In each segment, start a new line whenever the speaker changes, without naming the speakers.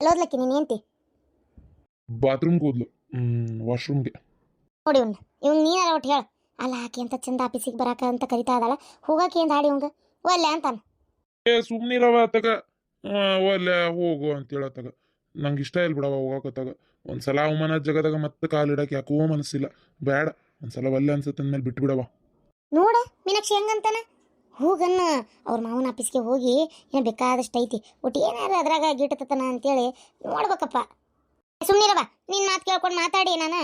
ಎಲ್ಲೋದ್ಲಕ್ಕಿ ನೀನು ಏಂತಿ?
ಬಾತ್ರೂಮ್ಗೆ ಹೋದ್ಲು ವಾಶ್ರೂಮ್ಗೆ.
ನೋಡಿ ಇವ್ನ ಇವ್ನು ನೀನಾರ ಒಟ್ಟು ಹೇಳು. ಅಲ್ಲ ಆಕೆ ಅಂತ ಚಂದ ಆಫೀಸಿಗೆ ಬರಾಕ ಅಂತ ಕರಿತಾ ಇದ್ದಾಳ. ಹೋಗಾಕೆ ಏನು ಹಾಡಿ ಇವಂಗ? ಒಲ್ಲೆ ಅಂತಾನ.
ಏ ಸುಮ್ನಿರವ ತಗ. ಒಲ್ಲೆ ಹೋಗು ಅಂತ ಹೇಳತ್ತಾಗ ನಂಗೆ ಇಷ್ಟ ಇಲ್ಲ ಬಿಡವ ಹೋಗಕತ್ತಾಗ ಒಂದ್ಸಲ ಅವಮಾನ ಜಗದಾಗ ಮತ್ತೆ ಕಾಲಿಡಕ್ಕೆ ಯಾಕೋ ಮನಸ್ಸಿಲ್ಲ. ಬೇಡ ಒಂದ್ಸಲ ಒಲ್ಲೆ ಅನ್ಸುತ್ತೆ ಅಂದ್ಮೇಲೆ ಬಿಟ್ಟು ಬಿಡವ
ನೋಡ ಮೀನಾಕ್ಷಿ ಹೆಂಗಂತಾನ? ಹೋಗನ್ನ ಅವ್ರ ಮಾವನ ಆಫೀಸ್ಗೆ ಹೋಗಿ ಏನು ಬೇಕಾದಷ್ಟು ಐತಿ. ಒಟ್ಟು ಏನಾರ ಅದ್ರಾಗ ಗಿಟ್ಟತನ ಅಂತೇಳಿ ನೋಡ್ಬೇಕಪ್ಪ. ಸುಮ್ಮನಿರವ ನಿನ್ನ ಮಾತು ಕೇಳ್ಕೊಂಡು ಮಾತಾಡಿ ನಾನು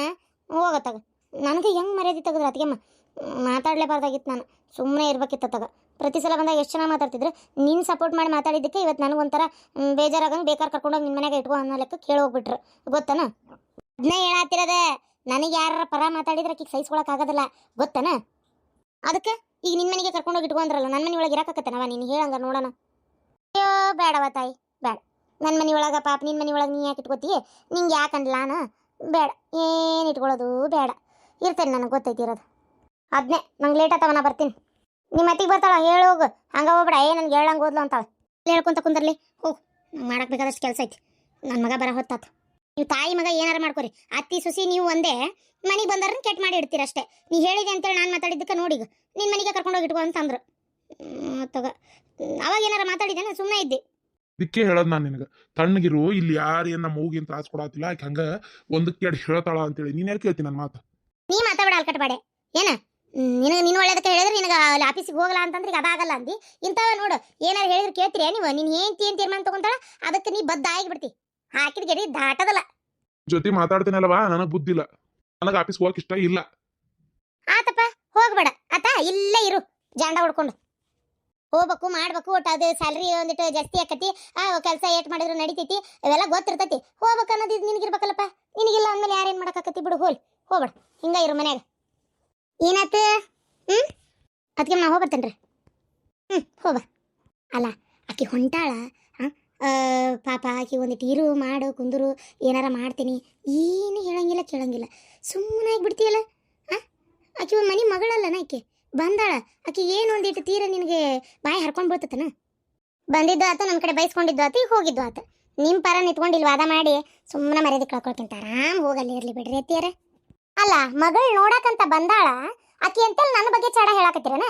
ಹೋಗತ್ತಾಗ ನನಗೆ ಹೆಂಗೆ ಮರ್ಯಾದೆ ತೆಗೆದ್ರೆ ಅದಕ್ಕೆಮ್ಮ ಮಾತಾಡಲೇಬಾರ್ದಾಗಿತ್ತು ನಾನು. ಸುಮ್ಮನೆ ಇರ್ಬೇಕಿತ್ತು ತಗ. ಪ್ರತಿ ಸಲ ಬಂದಾಗ ಎಷ್ಟು ಚೆನ್ನಾಗಿ ಮಾತಾಡ್ತಿದ್ರು? ನೀನು ಸಪೋರ್ಟ್ ಮಾಡಿ ಮಾತಾಡಿದ್ದಕ್ಕೆ ಇವತ್ತು ನನಗೊಂಥರ ಮ್, ಬೇಜಾರಾಗಂಗೆ ಬೇಕಾದ್ರೆ ಕರ್ಕೊಂಡೋಗಿ ನಿನ್ನ ಮನೆಗೆ ಇಟ್ಕೊ ಅನ್ನೋ ಲೆಕ್ಕ ಕೇಳಿ ಹೋಗ್ಬಿಟ್ರು. ಗೊತ್ತನ? ಅದನ್ನೇ ಹೇಳತ್ತಿರೋದೆ ನನಗೆ ಯಾರ ಪರ ಮಾತಾಡಿದ್ರೆ ಆಕಿಗೆ ಸಹಿಸ್ಕೊಳಕ್ಕಾಗೋದಿಲ್ಲ ಗೊತ್ತನ? ಅದಕ್ಕೆ? ಈಗ ನಿನ್ನ ಮನೆಗೆ ಕರ್ಕೊಂಡೋಗಿ ಇಟ್ಕೊಂಡ್ರಲ್ಲ ನನ್ನ ಮನೆ ಒಳಗೆ ಇರಕತ್ತನವ ನೀನು ಹೇಳಂಗ ನೋಡೋಣ. ಅಯ್ಯೋ, ಬೇಡವ ತಾಯಿ, ಬೇಡ. ನನ್ನ ಮನೆ ಒಳಗೆ ಪಾಪ ನಿನ್ನ ಮನೆ ಒಳಗೆ ನೀ ಯಾಕೆ ಇಟ್ಕೋತೀಯ? ನಿಂಗೆ ಯಾಕೆ ಅನ್ಲಾನ ಬೇಡ, ಏನು ಇಟ್ಕೊಳ್ಳೋದು ಬೇಡ. ಇರ್ತೇನೆ ನನಗೆ, ಗೊತ್ತೈತಿ ಇರೋದು. ಅದನ್ನೇ ನಂಗೆ ಲೇಟ್ ಆತವ, ನಾ ಬರ್ತೀನಿ. ನಿಮ್ಮ ಅತ್ತಿಗೆ ಬರ್ತಾಳ? ಹೇಳು ಹೋಗು. ಹಂಗ ಹೋಗ್ಬೇಡ. ಏ, ನನ್ಗೆ ಹೇಳಂಗೆ ಓದ್ಲು ಅಂತಾಳೆ. ಹೇಳ್ಕೊಂತ ಕುಂದರ್ಲಿ. ಹೋಗು, ನಂಗೆ ಮಾಡಕ್ಕೆ ಬೇಕಾದಷ್ಟು ಕೆಲಸ ಐತಿ. ನನ್ನ ಮಗ ಬರ ಹೊತ್ತಾತು. ನೀವು ತಾಯಿ ಮಗ ಏನಾರ ಮಾಡ್ಕೊರಿ. ಅತ್ತಿ ಸುಸಿ ನೀವು ಒಂದೇ. ಮನೆಗೆ ಬಂದಾರ ಕೆಟ್ಟ ಮಾಡಿ ಇಡ್ತೀರ ಅಷ್ಟೇ. ನೀ ಹೇಳಿದೆ ಅಂತೇಳಿ ನಾನು ಮಾತಾಡಿದ್ದಕ್ಕೆ ನೋಡಿಗ. ನಿನ್ನ ಮನೆಗೆ ಕರ್ಕೊಂಡೋಗಿ ಇಟ್ಕೊ ಅಂತಂದ್ರು. ತಗ. ಅವಾಗ ಏನಾರ ಮಾತಾಡಿದ್ದೇನೆ ಸುಮ್ಮನೆ ಇದ್ದೆ.
ಇದಕ್ಕೆ ಹೇಳೋದು ನಾನು ನಿನಗೆ. ತಣ್ಣಗಿರು ಇಲ್ಲಿ ಯಾರು ಏನು ನಮ್ಮ ಮೂಗಿನ ತ್ರಾಸ ಕೊಡತ್ತಿಲ್ಲ ಆಕೆ ಹಂಗ ಒಂದಕ್ಕೆ ಎರಡು ಹೇಳ್ತಾಳ ಅಂತೇಳಿ ನೀನು ಯಾರು ಕೇಳ್ತೀನಿ ನನ್ನ ಮಾತು?
ನೀ ಮಾತಾಡ ಅಲ್ಕಟ್ಬೇಡೆ. ಏನ? ನಿನಗೆ ನೀನು ಒಳ್ಳೇದಕ್ಕೆ ಹೇಳಿದ್ರೆ ನಿನಗೆ ಅಲ್ಲಿ ಆಫೀಸಿಗೆ ಹೋಗಲ್ಲ ಅಂತಂದ್ರೆ ಈಗ ಅದಾಗಲ್ಲ ಅಂದಿ. ಇಂಥವ ನೋಡು. ಏನಾರು ಹೇಳಿದ್ರೆ ಕೇಳ್ತೀರಿ ನೀವು? ನೀನು ಏನು ತೀರ್ಮಾನ ತಗೊಂತಾಳ ಅದಕ್ಕೆ ನೀ ಬದ್ಧ ಆಗಿಬಿಡ್ತಿ. ಹಾಕಿದ ಗೆಡಿ ದಾಟದಲ್ಲ.
ಜೊತೆ ಮಾತಾಡ್ತೀನಲ್ವಾ ನನಗೆ ಬುದ್ಧಿಲ್ಲ. ನನಗೆ ಆಫೀಸ್ ಹೋಗಕ್ ಇಷ್ಟ ಇಲ್ಲ.
ಆತಪ್ಪ ಹೋಗ್ಬೇಡ. ಆತ ಇಲ್ಲೇ ಇರು. ಜಾಂಡ ಹೊಡ್ಕೊಂಡು. ಹೋಗ್ಬೇಕು ಮಾಡ್ಬೇಕು ಒಟ್ಟು ಅದು ಸ್ಯಾಲ್ರಿ ಒಂದಿಟ್ಟು ಜಾಸ್ತಿ ಆಕತಿ. ಆ ಕೆಲಸ ಏಟ್ ಮಾಡಿದ್ರು ನಡಿತೈತಿ. ಇವೆಲ್ಲ ಗೊತ್ತಿರ್ತೈತಿ. ಹೋಗ್ಬೇಕು ಅನ್ನೋದು ಇದು ನಿನಗಿರ್ಬೇಕಲ್ಲಪ್ಪ ನಿನಗಿಲ್ಲ ಅಂದ್ಮೇಲೆ ಯಾರೇನು ಮಾಡಕ್ಕಾಕತಿ ಬಿಡು ಹೋಲ್. ಹೋಗ್ಬೇಡ. ಹಿಂಗ ಇರು ಮನ್ಯಾಗ. ಏನಾತ? ಹ್ಮ್? ಅದಕ್ಕೆ ನಾ ಹೋಗ್ಬರ್ತೇನೆ ರೀ ಹ್ಞೂ ಹೋಗ. ಅಲ್ಲ ಆಕಿ ಹೊಂಟಾಳ. ಪಾಪ ಆಕಿ ಒಂದಿಟ್ಟು ಇರು ಮಾಡು, ಕುಂದರು, ಏನಾರ ಮಾಡ್ತೀನಿ. ಏನು ಹೇಳಂಗಿಲ್ಲ, ಕೇಳಂಗಿಲ್ಲ. ಸುಮ್ಮನೆ ಬಿಡ್ತೀಯಲ್ಲ ಆಕಿ ಒಂದು ಮನೆ ಮಗಳಲ್ಲನ ಆಕೆ? ಬಂದಾಳ. ಆಕಿ ಏನು ಒಂದಿಟ್ಟು ತೀರ ನಿನಗೆ ಬಾಯಿ ಹರ್ಕೊಂಡು ಬೀಳ್ತತನ? ಬಂದಿದ್ದು ಆತ ನಮ್ಮ ಕಡೆ ಬೈಸ್ಕೊಂಡಿದ್ದು ಆತ ಹೋಗಿದ್ದು ಆತ. ನಿಮ್ಮ ಪರ ನಿಂತ್ಕೊಂಡಿಲ್ಲ ವಾದ ಮಾಡಿ. ಸುಮ್ಮನೆ ಮರ್ಯಾದೆ ಕಳ್ಕೊಳ್ತೀನಿ. ಆರಾಮ್ ಹೋಗಲ್ಲಿ ಇರಲಿ ಬಿಡ್ರಿ ಅತ್ತಿಯರ. ಅಲ್ಲ, ಮಗಳು ನೋಡಕ್ಕಂತ ಬಂದಾಳ. ಆಕಿ ಅಂತೇಳಿ ನನ್ನ ಬಗ್ಗೆ ಚಡ ಹೇಳಾಕತ್ತೀರನ?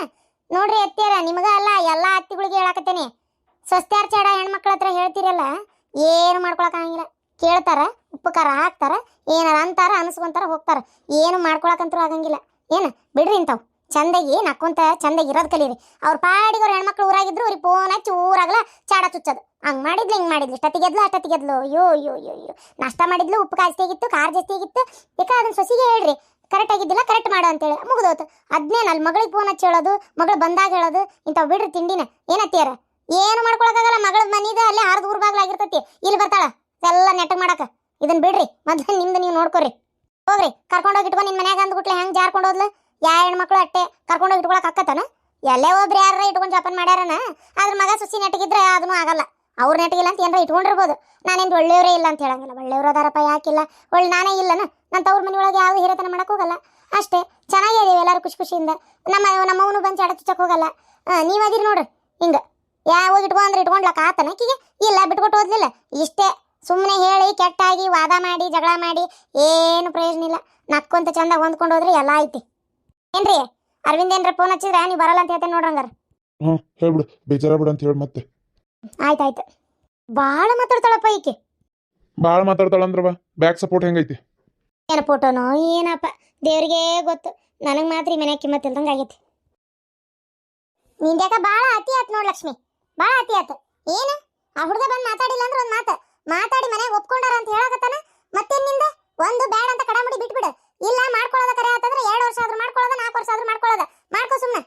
ನೋಡ್ರಿ ಅತ್ತಿಯರ, ನಿಮಗ ಅಲ್ಲ, ಎಲ್ಲ ಅತ್ತಿಗಳಿಗೆ ಹೇಳಾಕತ್ತೇನೆ. ಸ್ವಸ್ತ್ಯಾರ ಚಾಡ ಹೆಣ್ಮಕ್ಳ ಹತ್ರ ಹೇಳ್ತೀರಲ್ಲ, ಏನು ಮಾಡ್ಕೊಳಕ್ಕಾಗಿಲ್ಲ ಕೇಳ್ತಾರ ಉಪ್ಪು ಖಾರ ಹಾಕ್ತಾರ, ಏನಾರ ಅಂತಾರ, ಅನ್ಸ್ಕೊಂತಾರ ಹೋಗ್ತಾರ. ಏನು ಮಾಡ್ಕೊಳಕಂತೂ ಆಗಂಗಿಲ್ಲ. ಏನು, ಬಿಡ್ರಿ ಇಂಥವು. ಚಂದಾಗಿ ನಕ್ಕೊಂತ ಚಂದಾಗಿ ಇರೋದು ಕಲೀರಿ. ಅವ್ರ ಪಾಡಿಗೆ ಅವ್ರ ಹೆಣ್ಮಕ್ಳು ಊರಾಗಿದ್ರು, ಅವ್ರಿಗೆ ಫೋನ್ ಹಚ್ಚಿ ಊರಾಗಲ ಚಾಡ ಚುಚ್ಚೋದು ಹಂಗೆ ಮಾಡಿದ್ಲು, ಹಿಂಗೆ ಮಾಡಿದ್ಲು. ಇಷ್ಟೊತ್ತಿಗೆ ಎದ್ಲು ಅಷ್ಟೊತ್ತಿಗೆ ಎದ್ಲು ಅಯ್ಯೋ ಅಯ್ಯೋ ಅಯ್ಯೋ ಅಯ್ಯೋ. ನಾಷ್ಟ ಮಾಡಿದ್ಲು, ಉಪ್ಪು ಜಾಸ್ತಿ ಆಗಿತ್ತು ಖಾರ ಜಾಸ್ತಿ ಆಗಿತ್ತು ಬೇಕಾ ಅದನ್ನ ಸೊಸಿಗೆ ಹೇಳ್ರಿ. ಕರೆಕ್ಟ್ ಆಗಿದ್ದಿಲ್ಲ ಕರೆಕ್ಟ್ ಮಾಡು ಅಂತೇಳಿ. ಮುಗಿದೋತು ಅದ್ನೇ ಅಲ್ಲಿ ಮಗಳಿಗೆ ಫೋನ್ ಹಚ್ಚಿ ಹೇಳೋದು, ಮಗಳು ಬಂದಾಗ ಹೇಳೋದು, ಇಂಥವು ಬಿಡ್ರಿ ತಿಂಡಿನ. ಏನತ್ತೀರ ಏನು ಮಾಡ್ಕೊಳಕ್ಕಾಗಲ್ಲ ಮಗಳ ಮನಿದ ಅಲ್ಲೇ ಹರಿದು ಊರ್ ಬಾಗ್ಲಾಗಿರ್ತೈತಿ ಇಲ್ಲಿ ಬರ್ತಾಳ, ಎಲ್ಲ ನೆಟ್ಟಗ್ ಮಾಡಕ. ಇದನ್ನ ಬಿಡ್ರಿ ಮೊದ್ಲು ನಿಮ್ದು ನೀವು ನೋಡ್ಕೊರಿ. ಹೋಗ್ರಿ ಕರ್ಕೊಂಡೋಗಿ ಇಟ್ಕೊಂಡು ನಿನ್ನ ಮನ್ಯಾಗ ಅಂದ್ಬಿಟ್ಲೆ ಹೆಂಗೆ ಜಾರ್ಕೊಂಡು ಹೋದ್ಲು? ಯಾ ಹೆಣ್ಮಕ್ಳು ಅಟ್ಟೆ ಕರ್ಕೊಂಡೋಗಿ ಇಟ್ಕೊಳಕ್ ಆಕತ್ತನ ಎಲ್ಲೇ ಒಬ್ರು ಯಾರ ಇಟ್ಕೊಂಡು ಜಪನ್ ಮಾಡ್ಯಾರನ? ಅದ್ರ ಮಗ ಸುಸಿ ನೆಟ್ಟಗಿದ್ರೆ ಅದನ್ನು ಆಗಲ್ಲ. ಅವ್ರ ನೆಟ್ಟಗಿಲ್ಲ ಅಂತ ಏನಾರ ಇಟ್ಕೊಂಡಿರ್ಬೋದು. ನಾನೇನು ಒಳ್ಳೆಯವರೇ ಇಲ್ಲ ಅಂತ ಹೇಳಂಗಿಲ್ಲ. ಒಳ್ಳೆಯವರು ಅದಾರಪ್ಪ ಯಾಕಿಲ್ಲ ಒಳ್ಳೆ ನಾನೇ ಇಲ್ಲನ? ನನ್ನ ತವ್ರ ಮನೆಯೊಳಗೆ ಒಳಗೆ ಯಾವ ಹಿರೇತನ ಮಾಡಕ್ ಹೋಗಲ್ಲ. ಅಷ್ಟೇ, ಚೆನ್ನಾಗಿದ್ದೀವಿ ಎಲ್ಲರೂ ಖುಷಿ ಖುಷಿಯಿಂದ. ನಮ್ಮ, ನಮ್ಮವನು ಬಂದು ಚಡ ಚುಚ್ಚಕ್ಕೆ ಹೋಗಲ್ಲ ನೀವು ನೋಡ್ರಿ, ಹಿಂಗೆ. ಯಾವ ಇಟ್ಕೊಂಡ್ರೆ ಇಟ್ಕೊಂಡ್ಲಕ್ಕ ಆತನ ಆಕಿಗೆ? ಇಲ್ಲ ಬಿಟ್ಕೊಟ್ಟು ಓದ್ಲಿಲ್ಲ ಇಷ್ಟೇ. ಸುಮ್ಮನೆ ಹೇಳಿ ಕೆಟ್ಟಾಗಿ ವಾದ ಮಾಡಿ ಜಗಳ ಮಾಡಿ ಏನು ಪ್ರಯೋಜನ ಇಲ್ಲ. ನಕ್ಕೊಂತ ಚಂದ ಹೊಂದ್ಕೊಂಡು ಹೋದ್ರೆ ಎಲ್ಲ ಐತಿ. ಏನ್ರಿ? ಅರವಿಂದ್ ಏನ್ರ ಫೋನ್ ಹಚ್ಚಿದ್ರೆ? ನೀವು ಬರಲ್ಲ ಅಂತ ಹೇಳ್ತೇನೆ ನೋಡ್ರಂಗಾರ
ಹ್ಞೂ ಹೇಳ್ಬಿಡು ಬೇಜಾರ ಬಿಡು ಅಂತ ಹೇಳಿ ಮತ್ತೆ.
ಆಯ್ತಾಯ್ತು ಭಾಳ ಮಾತಾಡ್ತಾಳಪ್ಪ ಈಕೆ.
ಭಾಳ ಮಾತಾಡ್ತಾಳಂದ್ರವ ಬ್ಯಾಕ್ ಸಪೋರ್ಟ್ ಹೆಂಗೈತಿ?
ಏನ ಫೋಟೋನೋ ಏನಪ್ಪ? ದೇವ್ರಿಗೆ ಗೊತ್ತು. ನನಗೆ ಮಾತ್ರ ಈ ಮನೆ ಕಿಮ್ಮತ್ತಿಲ್ದಂಗೆ ಆಗೈತಿ. ನಿಂದ್ಯಾಕ ಭಾಳ ಅತಿ ಆತ್ ನೋಡ್ ಲಕ್ಷ್ಮಿ. ಭಾಳ ಅತಿ ಆತ. ಏನ? ಆ ಹುಡುಗ ಬಂದು ಮಾತಾಡಿಲ್ಲ ಅಂದ್ರೆ ಒಂದು ಮಾತು. ಮಾತಾಡಿ ಮನೆಗೆ ಒಪ್ಕೊಂಡಾರ ಅಂತ ಹೇಳಕತ್ತಾನ? ಮತ್ತೇನ್ನಿಂದ? ಒಂದು ಬ್ಯಾಡ ಅಂತ ಕಡಾಮುಡಿ ಬಿಟ್ಬಿಡು. ಇಲ್ಲ, ಮಾಡ್ಕೊಳ್ಳೋದ ಕರೆ ಆತಂದ್ರೆ ಎರಡು ವರ್ಷ ಆದ್ರೂ ಮಾಡ್ಕೊಳ್ಳೋದ, ನಾಲ್ಕು ವರ್ಷ ಆದ್ರೂ ಮಾಡ್ಕೊಳ್ಳೋದ. ಮಾಡ್ಕೋ ಸುಮ್ಮನೆ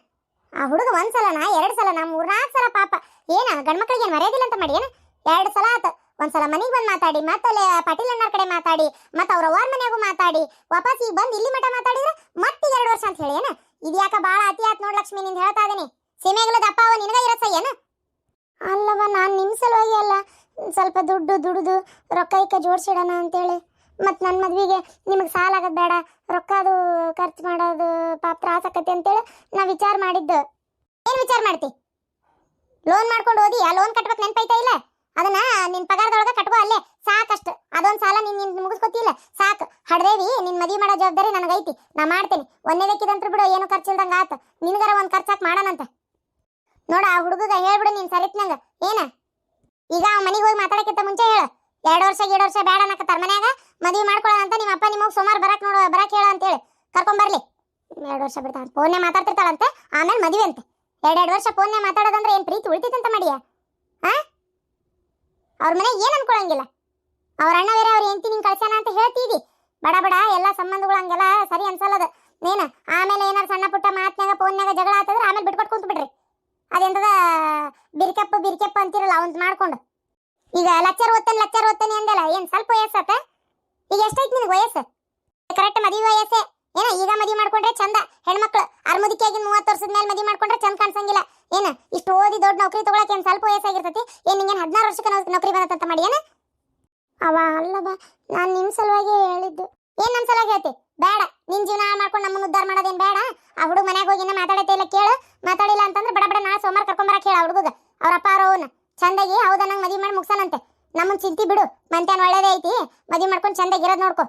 ಆ ಹುಡುಗ ಒಂದ್ ಸಲನಾ, ಎರಡು ಸಲನಾ ಮೂರ್ನಾಲ್ಕು ಸಲ ಪಾಪ. ಏನ ಗಂಡ್ಮಕ್ಳಿಗೆ ಏನು ಮರ್ಯಾದಿಲ್ಲ ಅಂತ ಮಾಡಿ, ಏನ? ಎರಡು ಸಲ ಆತ. ಒಂದ್ಸಲ ಮನೆಗೆ ಬಂದು ಮಾತಾಡಿ, ಮತ್ತೆ ಪಾಟೀಲ್ ಅಣ್ಣರ ಕಡೆ ಮಾತಾಡಿ, ಮತ್ತೆ ಅವ್ರ ಓರ್ ಮನೆಗೂ ಮಾತಾಡಿ, ವಾಪಸ್ ಈಗ ಬಂದು ಇಲ್ಲಿ ಮಠ ಮಾತಾಡಿದ್ರೆ ಮತ್ತೆ ಎರಡು ವರ್ಷ ಅಂತ ಹೇಳಿ, ಏನ? ಇದ್ಯಾಕ ಭಾಳ ಅತಿ ಆತ್ ನೋಡ್ ಲಕ್ಷ್ಮಿ, ನಿಂದ ಹೇಳ್ತಾ ಇದೀನಿ. ಸೀಮೆಗಳ ದಪ್ಪ ಅವ ನಿನಗ ಇರತ್ತ, ಏನ? ಅಲ್ಲವ, ನಾನು ನಿಮ್ಮ ಸಲುವಾಗಿ ಅಲ್ಲ. ಸ್ವಲ್ಪ ದುಡ್ಡು, ದುಡಿದು, ರೊಕ್ಕ ಇಕ್ಕ ಜೋಡಿಸಿಡೋಣ ಅಂತೇಳಿ. ಮತ್ತು ನನ್ನ ಮದುವೆಗೆ ನಿಮಗೆ ಸಾಲ ಆಗೋದು ಬೇಡ. ರೊಕ್ಕ ಅದು ಖರ್ಚು ಮಾಡೋದು ಪಾಪ ತ್ರಾಸ ಆಕತಿ ಅಂತೇಳಿ ನಾ ವಿಚಾರ ಮಾಡಿದ್ದು. ಏನು ವಿಚಾರ ಮಾಡ್ತಿ? ಲೋನ್ ಮಾಡ್ಕೊಂಡು ಓದಿ ಆ ಲೋನ್ ಕಟ್ಬೇಕು ನೆನಪೈತಾ ಇಲ್ಲ? ಅದನ್ನ ನಿನ್ನ ಪಗಾರದೊಳಗೆ ಕಟ್ಕೋ ಅಲ್ಲೇ. ಸಾಕಷ್ಟು. ಅದೊಂದು ಸಾಲ ನೀನು ನಿನ್ ಮುಗಿಸ್ಕೊತಿಲ್ಲ. ಸಾಕು. ಹಡ್ದೇವಿ ನಿನ್ನ ಮದುವೆ ಮಾಡೋ ಜವಾಬ್ದಾರಿ ನನಗೈತಿ. ನಾ ಒಂದೇ ಒಂದೇದಕ್ಕಿದಂತ್ರ ಬಿಡು. ಏನು ಖರ್ಚಿಲ್ದಂಗೆ ಆತು. ನಿನಗಾರ ಒಂದು ಖರ್ಚಾಕ್ ಮಾಡೋಣಂತೆ. ನೋಡ, ಆ ಹುಡುಗಗ ಹೇಳ್ಬಿಡು ನೀನ್ ಸರಿತ್ನಂಗ. ಏನ? ಈಗ ಅವ ಮನಿಗ್ ಹೋಗಿ ಮಾತಾಡಕ್ಕಿಂತ ಮುಂಚೆ ಹೇಳು. ಎರಡ್ ವರ್ಷ ಎರಡ್ ವರ್ಷ ಬೇಡ ಅನ್ನಕತ್ತಾರ ಮನ್ಯಾಗ? ಮದ್ವಿ ಮಾಡ್ಕೊಳ್ಳೋಣ ಅಂತ ನಿಮ್ಮ ಅಪ್ಪ ನಿಮಗ್ ಸೋಮಾರ್ ಬರಕ್ ನೋಡು, ಬರಕ್ ಹೇಳ ಅಂತ ಹೇಳಿ ಕರ್ಕೊಂಡ್ ಬರ್ಲಿ. ಎರಡ್ ವರ್ಷ ಬಿಡ್ತಾಳ ಫೋನ್ನೇ ಮಾತಾಡ್ತಿರ್ತಾಳಂತೆ, ಆಮೇಲೆ ಮದ್ವೆ ಅಂತೆ. ಎರಡೆರಡು ವರ್ಷ ಫೋನ್ನೇ ಮಾತಾಡೋದಂದ್ರೆ ಏನ್ ಪ್ರೀತಿ ಉಳಿತೈತಂತ ಮಾಡಿಯ? ಆ? ಅವ್ರ ಮನೆ ಏನ್ ಅನ್ಕೊಳಂಗಿಲ್ಲ? ಅವ್ರ ಅಣ್ಣ ಬೇರೆ ಅವ್ರ ಹೆಂಡತಿ ನಿಂಗೆ ಕಳ್ಸ್ಯಾನ ಅಂತ ಹೇಳ್ತಿದಿ. ಬಡ ಬಡ, ಎಲ್ಲ ಸಂಬಂಧಗಳು ಹಂಗೆಲ್ಲ ಸರಿ ಅನ್ಸಲ್ಲದ. ನೀನು, ಆಮೇಲೆ ಏನಾರ ಸಣ್ಣ ಪುಟ್ಟ ಮಾತ್ನಾಗ ಫೋನ್ಯಾಗ ಜಗಳ ಆತಂದ್ರೆ ಆಮೇಲೆ ಬಿಟ್ಕೊಟ್ ಕುಂತು ಬಿಡ್ರಿ ಅದೆಂತದ ಬಿರ್ಕಪ್ಪ ಬಿರ್ಕಪ್ಪ ಅಂತಿರಲ್ಲ ಅವನ್ ಮಾಡ್ಕೊಂಡು. ಈಗ ಲೆಕ್ಚರ್ ಓದ್ತಾನೆ ಲೆಕ್ಚರ್ ಓದ್ತಾನೆ ಅಂದಲ್ಲ, ಏನ್ ಸ್ವಲ್ಪ ವಯಸ್ಸಾತ? ಈಗ ಎಷ್ಟೈತಿ ನಿನಗೆ ವಯಸ್ಸು? ಕರೆಕ್ಟ್ ಮದುವೆ ವಯಸ್ಸೇ. ಏನ, ಈಗ ಮದುವೆ ಮಾಡ್ಕೊಂಡ್ರೆ ಚಂದ. ಹೆಣ್ಮಕ್ಳು ಅರ್ಮುದಿಕೆಯಾಗಿ ಮೂವತ್ತು ವರ್ಷದ ಮೇಲೆ ಮದುವೆ ಮಾಡ್ಕೊಂಡ್ರೆ ಚಂದ ಕಾಣಿಸಂಗಿಲ್ಲ. ಏನ, ಇಷ್ಟು ಓದಿ ದೊಡ್ಡ ನೌಕರಿ ತಗೊಳಕ್ಕೆ ಏನ್ ಸ್ವಲ್ಪ ವಯಸ್ಸಾಗಿರ್ತೈತಿ? ಏನ್ ನಿಂಗೇನು ಹದಿನಾರು ವರ್ಷಕ್ಕೆ ನೌಕರಿ ಬಂದತ್ತಂತ ಮಾಡಿ, ಏನ? ಅವ ಅಲ್ಲ ಬಾ, ನಾನ್ ನಿಮ್ ಸಲುವಾಗಿ ಹೇಳಿದ್ದು. ಏನ್ ನಮ್ ಸಲುವಾಗಿ ಹೇಳ್ತಿ? ಬೇಡ, ನಿನ್ ಜೀವನ ಹಾಳು ಮಾಡ್ಕೊಂಡು ನಮ್ಮನ್ನು ಉದ್ದಾರ ಮಾಡೋದೇನ್ ಬೇಡ. ಆ ಹುಡುಗ ಮನೆಗೆ ಹೋಗಿ ಮಾತಾಡತ್ತೆ ಇಲ್ಲ ಕೇಳು. ಮಾತಾಡಿಲ್ಲ ಅಂತಂದ್ರೆ ಬಡ ಬಡ ನಾಳೆ ಸೋಮವಾರ ಕರ್ಕೊಂಬರಕ್ ಹೇಳ ಹುಡುಗ ಅವ್ರ ಅಪ್ಪ ಅವ್ರ ಅವನ ಚಂದಾಗಿ ಹೌದಾ ನಂಗೆ ಮದುವೆ ಮಾಡಿ ಮುಗ್ಸಾನಂತೆ. ನಮ್ಮನ್ ಚಿಂತಿ ಬಿಡು. ಮಂತ್ಯಾನ್ ಒಳ್ಳೇದೇ ಐತಿ. ಮದುವೆ ಮಾಡ್ಕೊಂಡು ಚಂದಾಗಿ ಇರೋದ್ ನೋಡ್ಕೊ.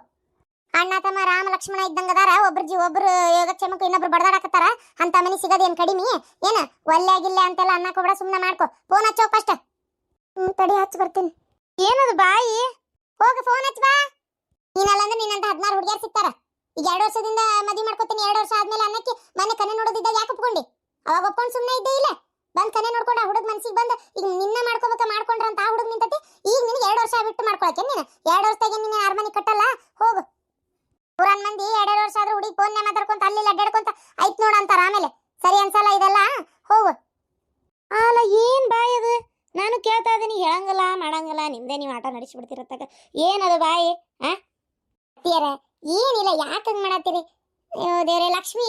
ಅಣ್ಣ, ತಮ್ಮ, ರಾಮ, ಲಕ್ಷ್ಮಣ ಇದ್ದಂಗ ಅದಾರ. ಒಬ್ರು ಜೀವ ಒಬ್ರು ಯೋಗಕ್ಷೇಮಕ್ಕೂ ಇನ್ನೊಬ್ರು ಬಡದಾಡಕತ್ತಾರ. ಅಂತ ಮನಿ ಸಿಗೋದೇನ್ ಕಡಿಮೆ? ಏನ? ಒಲ್ಲೆ ಆಗಿಲ್ಲ ಅಂತೆಲ್ಲ ಅನ್ನಕ್ಕೆ ಬಿಡ ಸುಮ್ಮನೆ ಮಾಡ್ಕೊ. Phone ಹಚ್ಚೋ first. ಹ್ಮ್, ತಡಿ, ಹಚ್ಚಿ ಬರ್ತೀನಿ. ಏನದು ಬಾಯಿ? ಹೋಗ ಫೋನ್ ಹಚ್ಚ ಬಾ. ನೀನಲ್ಲ ಅಂದ್ರೆ ನಿನ್ನಂತ ಹದಿನಾರು ಹುಡುಗಿಯರು ಸಿಗ್ತಾರ. ಈಗ ಎರಡು ವರ್ಷದಿಂದ ಮದುವೆ ಮಾಡ್ಕೊತೀನಿ ಎರಡು ವರ್ಷ ಆದ್ಮೇಲೆ ಅನ್ನಕ್ಕೆ ಮನೆ ಕನೆ ನೋಡೋದಿದ್ದಾಗ ಯಾಕೆ ಒಪ್ಕೊಂಡಿ? ಅವಾಗ ಒಪ್ಕೊಂಡು ಸುಮ್ಮನೆ ಇದ್ದೇ ಇಲ್ಲ. ಬಂದ್ ಕನೆ ನೋಡ್ಕೊಂಡು ಆ ಹುಡುಗ ಮನ್ಸಿಗೆ ಬಂದು ಈಗ ನಿನ್ನ ಮಾಡ್ಕೋಬೇಕ ಮಾಡ್ಕೊಂಡ್ರ ಅಂತ ಆ ಹುಡುಗ ನಿಂತತಿ ಈಗ ನಿನಗೆ ಎರಡು ವರ್ಷ ಬಿಟ್ಟು ಮಾಡ್ಕೊಳಕ್ಕೆ ನೀನು? ಎರಡು ವರ್ಷದಾಗೆ ನೀನು ಅರಮನೆ ಮನೆ ಕಟ್ಟಲ್ಲ? ಹೋಗು. ಪುರಾನ್ ಮಂದಿ ಎರಡು ವರ್ಷ ಆದ್ರೂ ಹುಡುಗಿ ಫೋನ್ ಮಾತಾಡ್ಕೊಂತ ಅಲ್ಲಿ ಅಡ್ಡಾಡ್ಕೊಂತ ಐತ್ ನೋಡ ಅಂತಾರ ಆಮೇಲೆ. ಸರಿ ಅನ್ಸಲ್ಲ ಇದೆಲ್ಲ? ಹೋಗು. ಅಲ್ಲ ಏನ್ ಬಾಯ್ ಅದು? ನಾನು ಕೇಳ್ತಾ ಇದೀನಿ ಹೇಳಂಗಲ್ಲ ಮಾಡಂಗಲ್ಲ ನಿಮ್ದೇ ನೀವು ಆಟ ನಡೆಸಿಬಿಡ್ತಿರತ್ತಾಗ ಏನದು ಬಾಯಿ ಆ? ಅತ್ತಿಯರ ಏನಿಲ್ಲ ಯಾಕೆ ಹಂಗ್ ಮಾಡತ್ತೀರಿ? ದೇವ್ರೆ ಲಕ್ಷ್ಮಿ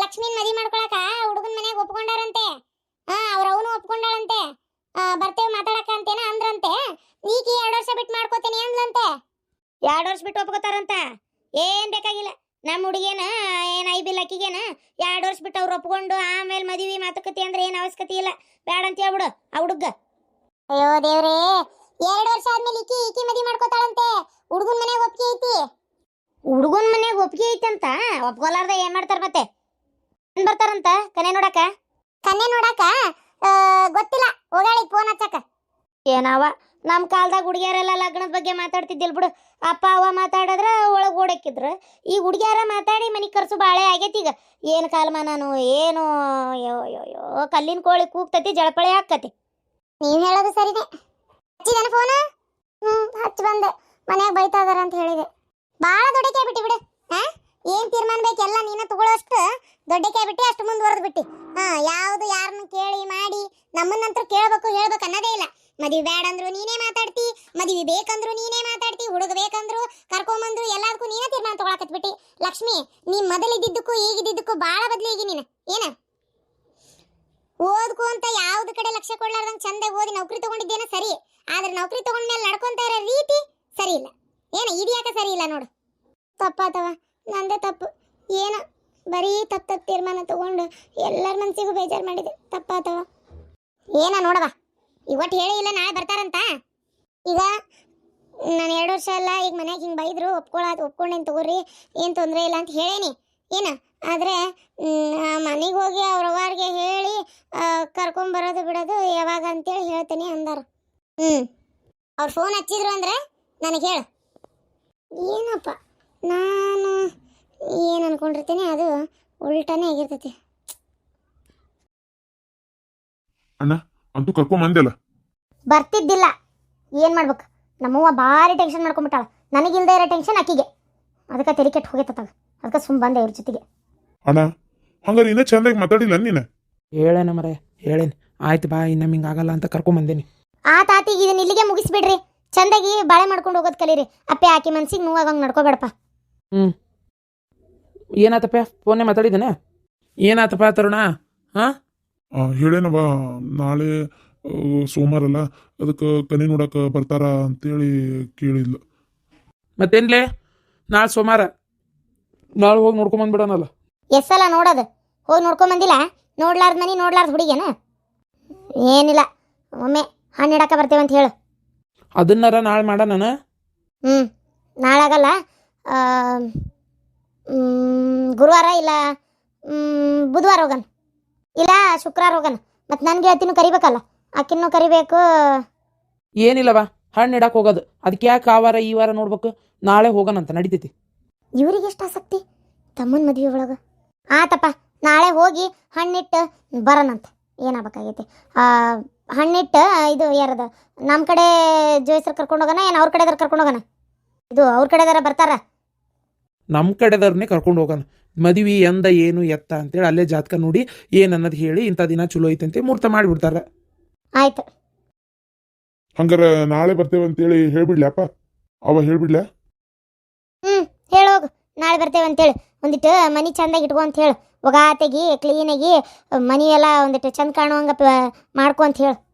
ಲಕ್ಷ್ಮಿನ ಮದಿ ಮಾಡ್ಕೊಳಕ ಹುಡುಗನ ಮನೆಗೆ ಒಪ್ಕೊಂಡಾರಂತೆ. ಹಾ ಅವ್ರ ಅವನು ಒಪ್ಕೊಂಡಾಳಂತೆ. ಬರ್ತೇವೆ ಮಾತಾಡಕ ಅಂತೇನ ಅಂದ್ರಂತೆ. ಈಕಿ ಎರಡು ವರ್ಷ ಬಿಟ್ಟು ಮಾಡ್ಕೋತೀನಿ ಅಂದ್ಲಂತೆ. ಎರಡು ವರ್ಷ ಬಿಟ್ಟು ಒಪ್ಕೋತಾರಂತ? ಏನ್ ಬೇಕಾಗಿಲ್ಲ. ನಮ್ಮ ಹುಡುಗೇನ ಏನ್ ಐಬಿಲ್ ಅಕ್ಕಿಗೇನ ಎರಡು ವರ್ಷ ಬಿಟ್ಟು ಅವ್ರು ಒಪ್ಕೊಂಡು ಆಮೇಲೆ ಮದುವೆ ಮಾತುಕತೆ ಅಂದ್ರೆ ಏನು ಅವಶ್ಯಕತೆ ಇಲ್ಲ. ಬೇಡ ಅಂತ ಹೇಳ್ಬಿಡು ಆ ಹುಡುಗ. ಅಯ್ಯೋ ದೇವ್ರೇ ಎರಡು ವರ್ಷ ಆದ್ಮೇಲೆ ಈಕಿ ಈಕಿ ಮದಿ ಮಾಡ್ಕೋತಾಳಂತೆ. ಹುಡುಗನ ಮನೆಗೆ ಒಪ್ಪಿಗೆ ಐತಿ. ಹುಡುಗನ ಮನೆಗೆ ಒಪ್ಪಿಗೆ ಐತಂತ? ಅಂತ ಒಪ್ಕೊಲಾರ್ದ ಏನ್ ಮಾಡ್ತಾರ ಮತ್ತೆ? ಏನ್ ಬರ್ತಾರಂತ ಕನೆ ನೋಡಕ? ಕನೆ ನೋಡಕ? ಗೊತ್ತಿಲ್ಲ. ಹೋಗಾಳಿ ಫೋನ್ ಹಚ್ಚಕ. ಏನವ? ನಮ್ಮ ಕಾಲದಾಗ ಹುಡುಗಿಯರೆಲ್ಲ ಲಗ್ನದ ಬಗ್ಗೆ ಮಾತಾಡ್ತಿದ್ದಿಲ್ ಬಿಡು. ಅಪ್ಪ ಅವ ಮಾತಾಡಿದ್ರೆ ಒಳಗೆ ಓಡಕ್ಕಿದ್ರು. ಈ ಹುಡುಗಿಯರ ಮಾತಾಡಿ ಮನೆ ಖರ್ಚು ಬಾಳೆ ಆಗೈತಿ ಈಗ. ಏನು ನಾನು? ಏನು? ಯೋ ಯೋ ಯೋ ಕಲ್ಲಿನ ಕೋಳಿ ಕೂಗ್ತತಿ ಜಳಪಳೆ ಹಾಕತಿ ನೀನು ಹೇಳೋದು ಸರಿನೇ. ಹಚ್ಚಿದೇನ ಫೋನ್ ಹ್ಮ್ ಹಚ್ಚಿ ಬಂದೆ. ಮನೆಯಾಗ ಬೈತಾ ಇದಾರ ಅಂತ ಹೇಳಿದೆ. ಬಾಳ ದೊಡ್ಡಕೆ ಬಿಟ್ಟಿ ಬಿಡು. ಹಾ? ಏನ್ ತೀರ್ಮಾನ ಬೇಕೆಲ್ಲ ನೀನ ತಗೊಳ್ಳೋಷ್ಟು ದೊಡ್ಡಕೆ ಬಿಟ್ಟಿ ಅಷ್ಟು ಮುಂದುವರೆದು ಬಿಟ್ಟಿ. ಹಾ, ಯಾವುದು ಯಾರನ್ನ ಕೇಳಿ ಮಾಡಿ ನಮ್ಮನ್ನಂತರ ಕೇಳಬೇಕು ಹೇಳ್ಬೇಕು ಅನ್ನೋದೇ ಇಲ್ಲ. ಮದುವೆ ಬೇಡ ಅಂದ್ರು ನೀನೇ ಮಾತಾಡ್ತಿ, ಮದ್ವಿ ಬೇಕಂದ್ರು ನೀನೇ ಮಾತಾಡ್ತಿ, ಹುಡುಗ ಬೇಕಂದ್ರು ಕರ್ಕೊಂಬಂದ್ರು ಎಲ್ಲದಕ್ಕೂ ನೀನೇ ತೀರ್ಮಾನ ತಗೊಳಕತ್ ಬಿಟ್ಟಿ. ಲಕ್ಷ್ಮಿ ನೀ ಮೊದಲಿದ್ದಕ್ಕೂ ಈಗಿದ್ದಕ್ಕೂ ಭಾಳ ಬದ್ಲಿ ಈಗ ನೀನು. ಏನ? ಓದ್ಕೋ ಅಂತ ಯಾವ್ದು ಕಡೆ ಲಕ್ಷ್ಯ ಕೊಡ್ಲಾರ್ದಂಗ್ ಚಂದ ಓದಿ ನೌಕರಿ ತಗೊಂಡಿದ್ದೇನೆ ಸರಿ. ಆದ್ರೆ ನೌಕರಿ ತಗೊಂಡ್ಮೇಲೆ ನಡ್ಕೊಂತ ಇರೋ ರೀತಿ ಸರಿ ಇಲ್ಲ. ಏನ ಯಾಕೆ ಸರಿ ಇಲ್ಲ ನೋಡು? ತಪ್ಪಾತವ, ನಂದೇ ತಪ್ಪು. ಏನ, ಬರೀ ತಪ್ಪು ತಪ್ಪು ತೀರ್ಮಾನ ತಗೊಂಡು ಎಲ್ಲರ ಮನ್ಸಿಗೂ ಬೇಜಾರು ಮಾಡಿದೆ. ತಪ್ಪಾತವ. ಏನ ನೋಡವ ಇವತ್ತು ಹೇಳಿ ಇಲ್ಲ, ನಾಳೆ ಬರ್ತಾರಂತ? ಈಗ ನಾನು ಎರಡು ವರ್ಷ ಅಲ್ಲ, ಈಗ ಮನ್ಯಾಗ ಹಿಂಗೆ ಬೈದ್ರು ಒಪ್ಕೊಳ್ಳೋದು ಒಪ್ಕೊಂಡೇನು ತಗೋರಿ, ಏನು ತೊಂದರೆ ಇಲ್ಲ ಅಂತ ಹೇಳೇನಿ. ಏನ, ಆದರೆ ಮನೆಗೆ ಹೋಗಿ ಅವ್ರವ್ರಿಗೆ ಹೇಳಿ ಕರ್ಕೊಂಬರೋದು ಬಿಡೋದು ಯಾವಾಗ ಅಂತೇಳಿ ಹೇಳ್ತೀನಿ ಅಂದರು. ಹ್ಞೂ ಅವ್ರು ಫೋನ್ ಹಚ್ಚಿದ್ರು ಅಂದ್ರೆ ನನಗೆ ಹೇಳು. ಏನಪ್ಪ? ನಾನು ಏನು ಅನ್ಕೊಂಡಿರ್ತೀನಿ ಅದು ಉಲ್ಟಾನೇ ಆಗಿರ್ತೈತಿ.
ಅಂತೂ ಕರ್ಕೊಂಡ್ ಬಂದೆಲ್ಲ.
ಬರ್ತಿದ್ದಿಲ್ಲ. ಏನು ಮಾಡ್ಬೇಕು? ನಮ್ಮವ್ವ ಭಾರಿ ಟೆನ್ಷನ್ ಮಾಡ್ಕೊಂಬಿಟ್ಟಾಳ ನನಗಿಲ್ದೇ ಇರೋ ಟೆನ್ಷನ್ ಅಕ್ಕಿಗೆ ಅದಕ್ಕೆ ತೆರಿಗೆ ಕೆಟ್ಟು ಹೋಗೈತತ್ತಾಗ ಅದಕ್ಕೆ ಸುಮ್ಮ ಬಂದೆ ಇವ್ರ ಜೊತೆಗೆ.
ಅಣ್ಣ ಹಂಗಾರೆ ಇನ್ನೂ ಚಂದಾಗಿ ಮಾತಾಡಿಲ್ಲ ನೀನು?
ಹೇಳೇನ ಮರ ಹೇಳೇನು. ಆಯ್ತು ಬಾ ಇನ್ನು ಹಿಂಗೆ ಆಗಲ್ಲ ಅಂತ ಕರ್ಕೊಂಬಂದೇನಿ
ಆ ತಾತಿಗೆ ಇದನ್ನ ಇಲ್ಲಿಗೆ ಮುಗಿಸ್ಬಿಡ್ರಿ. ಚಂದಾಗಿ ಬಾಳೆ ಮಾಡ್ಕೊಂಡು ಹೋಗೋದು ಕಲೀರಿ. ಅಪ್ಪೆ ಆಕಿ ಮನ್ಸಿಗೆ ನೋವಾಗಂಗೆ ನಡ್ಕೋಬೇಡಪ್ಪ.
ಏನಾತಪ್ಪ? ಫೋನೇ ಮಾತಾಡಿದ್ದಾನೆ? ಏನಾತಪ್ಪ ತರುಣ? ಹಾಂ?
ಹೇಳೇನವ ನಾಳೆ ಸೋಮವಾರ ಅಲ್ಲ ಅದಕ್ಕೆ ಕನಿ ನೋಡಕ ಬರ್ತಾರ ಅಂತೇಳಿ ಕೇಳಿದ್ಲು.
ಮತ್ತೇನ್ಲೇ? ನಾಳೆ ಸೋಮವಾರ. ನಾಳೆ ಹೋಗಿ ನೋಡ್ಕೊಂಬಂದ್ಬಿಡೋಣಲ್ಲ
ಎಸ್ಸಲ್ಲ ನೋಡೋದು. ಹೋಗಿ ನೋಡ್ಕೊಂಬಂದಿಲ್ಲ ನೋಡ್ಲಾರ್ದ ಮನೆ ನೋಡ್ಲಾರ್ದ ಹುಡುಗೇನ? ಏನಿಲ್ಲ. ಒಮ್ಮೆ ಹಣ್ಣು ಇಡಕ್ಕೆ ಬರ್ತೇವೆ ಅಂತ ಹೇಳು.
ಅದನ್ನಾರ ನಾಳೆ ಮಾಡೋಣ
ಹ್ಞೂ ನಾಳಾಗಲ್ಲ. ಆ, ಗುರುವಾರ ಇಲ್ಲ ಬುಧವಾರ ಹೋಗಣ ಇಲ್ಲ ಶುಕ್ರವಾರ ಹೋಗಣ ಮತ್ತು ನನ್ನ ಗೆಳತಿನೂ ಕರಿಬೇಕಲ್ಲ. ಅಕ್ಕಿನೂ ಕರಿಬೇಕು.
ಏನಿಲ್ಲವಾ ಹಣ್ಣು ಇಡಕ್ಕೆ ಹೋಗೋದು. ಅದಕ್ಕೆ ಯಾಕೆ ಆ ವಾರ ಈ ವಾರ ನೋಡ್ಬೇಕು? ನಾಳೆ ಹೋಗೋಣಂತ ನಡಿತೈತಿ.
ಇವ್ರಿಗೆ ಎಷ್ಟು ಆಸಕ್ತಿ? ತಮ್ಮನ ಮದುವೆ ಒಳಗೆ. ಆತಪ್ಪ ನಾಳೆ ಹೋಗಿ ಹಣ್ಣಿಟ್ಟು ಬರೋಣಂತ ಏನಾಗಬೇಕಾಗೈತಿ? ಹಣ್ಣಿಟ್ಟು ಇದು ಯಾರದ ನಮ್ಮ ಕಡೆ ಜೋಯಿಸರ್ ಕರ್ಕೊಂಡು ಹೋಗೋಣ ಏನು ಅವ್ರ ಕಡೆದಾರ ಕರ್ಕೊಂಡು ಹೋಗೋಣ ಇದು ಅವ್ರ ಕಡೆದಾರ ಬರ್ತಾರ?
ನಮ್ಮ ಕಡೆದವ್ರನ್ನೇ ಕರ್ಕೊಂಡು ಹೋಗೋಣ ಮದುವೆ ಎಂದ ಏನು ಎತ್ತ ಅಂತೇಳಿ ಅಲ್ಲೇ ಜಾತಕ ನೋಡಿ ಏನು ಅನ್ನೋದು ಹೇಳಿ ಇಂಥ ದಿನ ಚಲೋ ಐತಂತೆ ಮುಹೂರ್ತ ಮಾಡಿಬಿಡ್ತಾರೆ.
ಆಯ್ತು.
ಹಂಗಾರ ನಾಳೆ ಬರ್ತೇವೆ ಅಂತೇಳಿ ಹೇಳ್ಬಿಡ್ಲಪ್ಪ? ಅವ ಹೇಳ್ಬಿಡ್ಲ?
ಹ್ಞೂ ಹೇಳೋಗು ನಾಳೆ ಬರ್ತೇವೆ ಅಂತೇಳಿ. ಒಂದಿಟ್ಟು ಮನೆ ಚಂದಾಗಿ ಇಟ್ಕೊ ಅಂತ ಹೇಳು. ಒಗಾತೆಗಿ ಕ್ಲೀನಾಗಿ ಮನಿ ಎಲ್ಲ ಒಂದಿಟ್ಟು ಚಂದ ಕಾಣುವಂಗೆ ಪ- ಮಾಡ್ಕೊ ಅಂತ ಹೇಳು.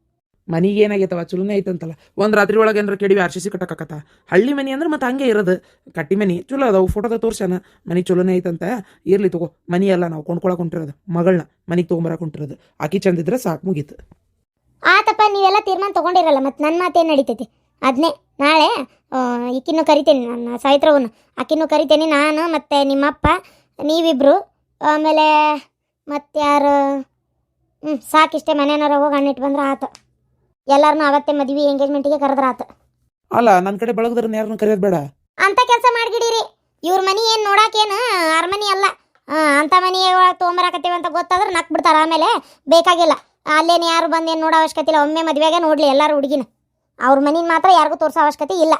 ಮನಿಗೆ ಏನಾಗೈತವ? ಚಲೋನೇ ಐತಂತಲ್ಲ. ಒಂದು ರಾತ್ರಿ ಒಳಗೆ ಏನಾರ ಕೆಡಿವಿ ಆರ್ ಸಿ ಸಿ ಕಟ್ಟಕತ್ತ ಹಳ್ಳಿ ಮನಿ ಅಂದ್ರೆ ಮತ್ತೆ ಹಂಗೆ ಇರೋದು. ಕಟ್ಟಿ ಮನಿ ಚಲೋ ಅದಾವು ಫೋಟೋದ ತೋರ್ಸ್ಯಾನ. ಮನಿ ಚಲೋನೇ ಐತಂತ ಇರ್ಲಿ ತಗೋ. ಮನಿ ಎಲ್ಲ ನಾವು ಕೊಂಡ್ಕೊಳಕ್ ಹೊಂಟಿರೋದು. ಮಗಳನ್ನ ಮನಿಗೆ ತೊಗೊಂಬರಕ್ಕೆ ಹೊಂಟಿರೋದು. ಆಕಿ ಚಂದಿದ್ರೆ ಸಾಕು ಮುಗೀತು.
ಆತಪ್ಪ ನೀವೆಲ್ಲ ತೀರ್ಮಾನ ತಗೊಂಡಿರಲ್ಲ ಮತ್ತು ನನ್ನ ಮಾತೇನು ನಡೀತೈತಿ? ಅದನ್ನೇ ನಾಳೆ ಈಕಿನ್ನೂ ಕರಿತೇನೆ ನನ್ನ ಸಾಯಿತ್ರವನ್ನು. ಆಕಿನೂ ಕರಿತೇನೆ ನಾನು ಮತ್ತು ನಿಮ್ಮಪ್ಪ ನೀವಿಬ್ರು ಆಮೇಲೆ ಮತ್ತು ಯಾರು ಹ್ಞೂ ಸಾಕಿಷ್ಟೇ ಮನೆಯವ್ರು ಹೋಗಿ ಹಣ್ಣಿಟ್ಟು ಬಂದ್ರೆ ಆತು. ಎಲ್ಲರನ್ನೂ ಅವತ್ತೆ ಮದ್ವೆ ಎಂಗೇಜ್ಮೆಂಟಿಗೆ ಕರೆದ್ರೆ ಆತು
ಅಲ್ಲ ನನ್ನ ಕಡೆ ಬಳಗದ್ರನ್ನ ಯಾರನ್ನು ಕರೆಯೋದು ಬೇಡ.
ಅಂತ ಕೆಲಸ ಮಾಡ್ಗಿಡೀರಿ. ಇವ್ರ ಮನಿ ಏನು ನೋಡಾಕೇನು ಅರಮನಿ ಅಲ್ಲ. ಆ, ಅಂತ ಮನಿ ಒಳಗೆ ತೊಗೊಂಬರಾಕತ್ತೀವಿ ಅಂತ ಗೊತ್ತಾದ್ರೆ ನಕ್ ಬಿಡ್ತಾರ ಆಮೇಲೆ ಬೇಕಾಗಿಲ್ಲ. ಅಲ್ಲೇನು ಯಾರು ಬಂದು ಏನು ನೋಡೋ ಅವಶ್ಯಕತೆ ಇಲ್ಲ. ಒಮ್ಮೆ ಮದುವೆಗೆ ನೋಡ್ಲಿ ಎಲ್ಲರೂ ಹುಡುಗಿನ. ಅವ್ರ ಮನಿನ ಮಾತ್ರ ಯಾರಿಗೂ ತೋರಿಸೋ ಅವಶ್ಯಕತೆ ಇಲ್ಲ.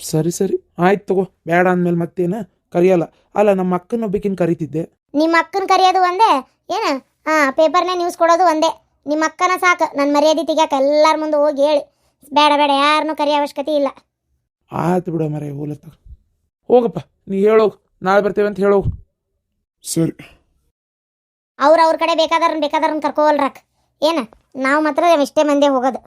ಸರಿ ಸರಿ. ಆಯ್ತು ತಗೋ. ಬೇಡ ಅಂದಮೇಲೆ ಮತ್ತೇನು? ಕರಿಯಲ್ಲ. ಅಲ್ಲ ನಮ್ಮ ಅಕ್ಕನ ಒಬ್ಬಕಿನ ಕರಿತಿದ್ದೆ.
ನಿಮ್ಮ ಅಕ್ಕನ ಕರೆಯೋದು ಒಂದೇ? ಏನು? ಪೇಪರ್ನ ನ್ಯೂಸ್ ಕೊಡೋದು ಒಂದೇ. ನಿಮ್ಮ ಅಕ್ಕನ ಸಾಕು. ನನ್ನ ಮರ್ಯಾದೆ ತೆಗಿಯಾಕ ಎಲ್ಲರ ಮುಂದೆ ಹೋಗಿ ಹೇಳಿ. ಬೇಡ ಬೇಡ ಯಾರನ್ನು ಕರೆಯ ಅವಶ್ಯಕತೆ ಇಲ್ಲ.
ಆಯ್ತು ಬಿಡ ಮರೆ ಹೋಲತ್ತ ಹೋಗಪ್ಪ ನೀ ಹೇಳೋಗು ನಾಳೆ ಬರ್ತೇವೆ ಅಂತ ಹೇಳೋಗು
ಸರಿ.
ಅವ್ರು ಅವ್ರ ಕಡೆ ಬೇಕಾದವ್ರನ್ನ ಬೇಕಾದವ್ರನ್ನ ಕರ್ಕೋವಲ್ರಾಕ್ ಏನು? ನಾವು ಮಾತ್ರ ಇಷ್ಟೇ ಮಂದಿ ಹೋಗೋದು.